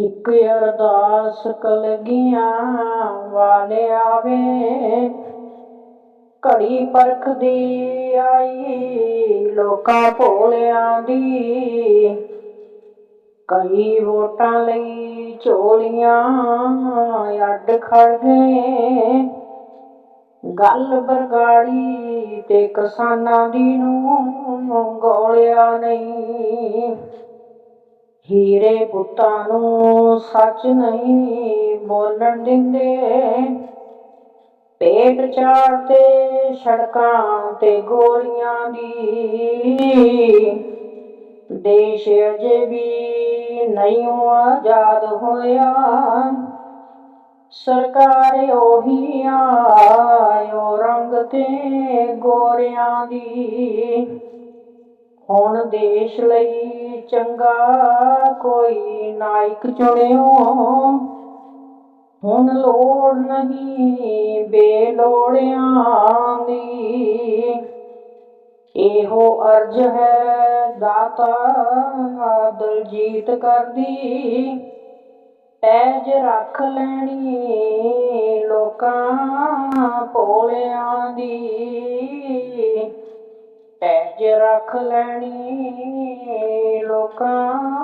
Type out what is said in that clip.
ਇੱਕ ਅਰਦਾਸ ਕਲਗੀਆਂ ਵਾਲੇ ਆਵੇ। ਘੜੀ ਪਰਖਦੀ ਆਈ, ਲੋਕਾਂ ਭੋਲਿਆਂ ਦੀ। ਕਈ ਵੋਟਾਂ ਲਈ ਝੋਲੀਆਂ ਅੱਡ ਖੜ ਗਏ। ਗੱਲ ਬਰਗਾੜੀ ਤੇ ਕਿਸਾਨਾਂ ਦੀ ਨੂੰ ਗੋਲਿਆ ਨਹੀਂ। ਹੀਰੇ ਪੁੱਤਾਂ ਨੂੰ ਸੱਚ ਨਹੀਂ ਬੋਲਣ ਦਿੰਦੇ। ਪੇਟ ਚਾੜਦੇ ਸੜਕਾਂ ਤੇ ਗੋਲੀਆਂ ਦੀ। ਦੇਸ਼ ਅਜੇ ਵੀ ਨਹੀਂ ਆਜ਼ਾਦ ਹੋਇਆ। ਸਰਕਾਰ ਉਹੀ ਆਇਓ ਰੰਗ ਤੇ ਗੋਰਿਆਂ ਦੀ। ਹੁਣ ਦੇਸ਼ ਲਈ ਚੰਗਾ ਕੋਈ ਨਾਇਕ ਚੁਣਿਓ। ਹੁਣ ਲੋੜ ਨਹੀਂ ਬੇਲੋੜਿਆਂ ਦੀ। ਇਹੋ ਅਰਜ ਹੈ ਦਾਤਾ ਦਲਜੀਤ ਕਰਦੀ ਪੈਜ ਰੱਖ ਲੈਣੀ ਲੋਕਾਂ ਭੋਲਿਆਂ ਦੀ। ਪੈਜ ਰੱਖ ਲੈਣੀ ਲੋਕਾਂ